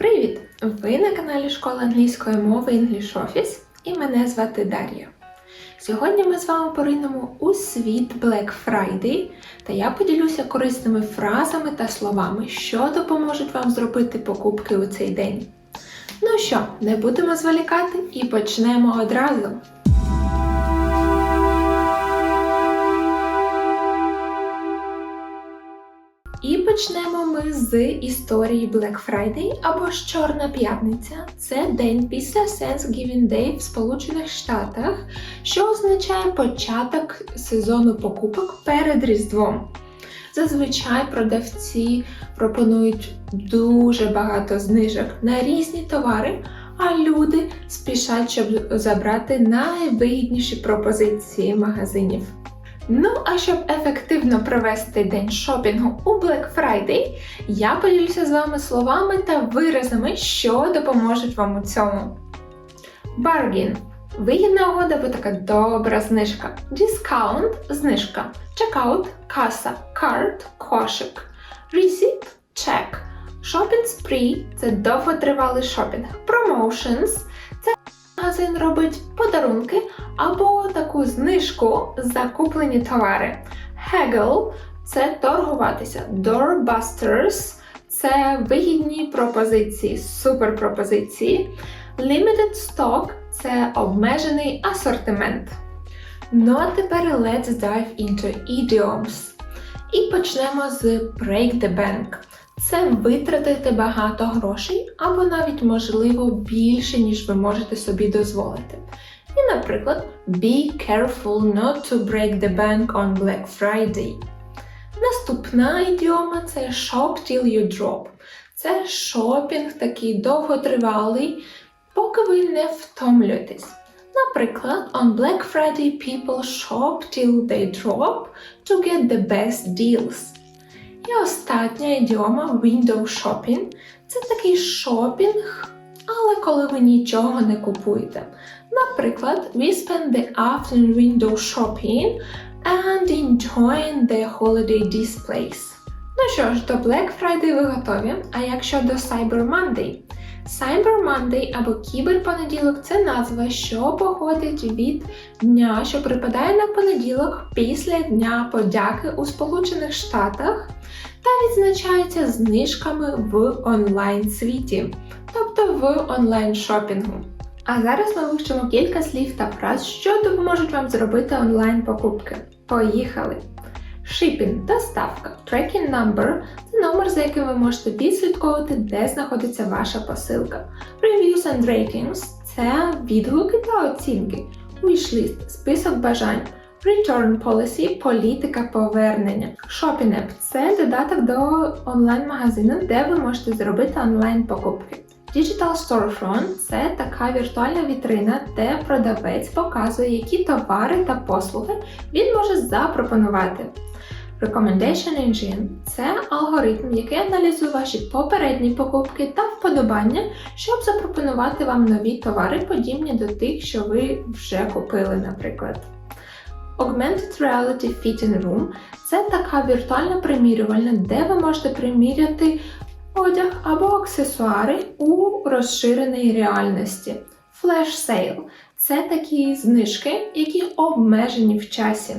Привіт! Ви на каналі Школа англійської мови English Office і мене звати Дар'я. Сьогодні ми з вами поринемо у світ Black Friday, та я поділюся корисними фразами та словами, що допоможуть вам зробити покупки у цей день. Ну що, не будемо зволікати і почнемо одразу. І почнемо ми з історії Black Friday або ж Чорна п'ятниця. Це день після Thanksgiving Day в Сполучених Штатах, що означає початок сезону покупок перед Різдвом. Зазвичай продавці пропонують дуже багато знижок на різні товари, а люди спішать, щоб забрати найвигідніші пропозиції магазинів. Ну, а щоб ефективно провести день шопінгу у Black Friday, я поділюся з вами словами та виразами, що допоможуть вам у цьому. Bargain – вигідна угода або така добра знижка. Discount – знижка. Checkout – каса. Cart – кошик. Receipt – чек. Shopping spree – це довготривалий шопінг. Promotions – магазин робить подарунки або таку знижку за куплені товари. Haggle – це торгуватися. Doorbusters – це вигідні пропозиції, суперпропозиції. Limited stock – це обмежений асортимент. Ну а тепер let's dive into idioms. І почнемо з break the bank. Це витратити багато грошей або навіть, можливо, більше, ніж ви можете собі дозволити. І, наприклад, be careful not to break the bank on Black Friday. Наступна ідіома це shop till you drop. Це шопінг такий довготривалий, поки ви не втомлюєтесь. Наприклад, on Black Friday people shop till they drop to get the best deals. І остання ідіома window shopping це такий шопінг, але коли ви нічого не купуєте. Наприклад, we spend the afternoon window shopping and enjoying the holiday displays. Ну що ж, до Black Friday ви готові. А якщо до Cyber Monday? Cyber Monday або кіберпонеділок це назва, що походить від дня, що припадає на понеділок після Дня подяки у Сполучених Штатах та відзначається знижками в онлайн світі, тобто в онлайн шопінгу. А зараз ми вивчимо кілька слів та фраз, що допоможуть вам зробити онлайн покупки. Поїхали! Shipping – доставка. Tracking number – це номер, за яким ви можете відслідковувати, де знаходиться ваша посилка. Reviews and ratings – це відгуки та оцінки. Wishlist – список бажань. Return Policy – політика повернення. Shopping App – це додаток до онлайн-магазину, де ви можете зробити онлайн-покупки. Digital Storefront – це така віртуальна вітрина, де продавець показує, які товари та послуги він може запропонувати. Recommendation Engine – це алгоритм, який аналізує ваші попередні покупки та вподобання, щоб запропонувати вам нові товари, подібні до тих, що ви вже купили, наприклад. Augmented Reality Fitting Room це така віртуальна примірювальня, де ви можете приміряти одяг або аксесуари у розширеної реальності. Flash Sale це такі знижки, які обмежені в часі.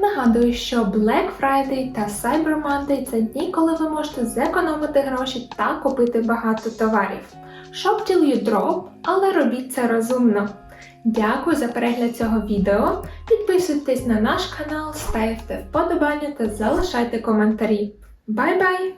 Нагадую, що Black Friday та Cyber Monday це дні, коли ви можете зекономити гроші та купити багато товарів. Shop till you drop, але робіть це розумно. Дякую за перегляд цього відео. Підписуйтесь на наш канал, ставте вподобання та залишайте коментарі. Бай-бай!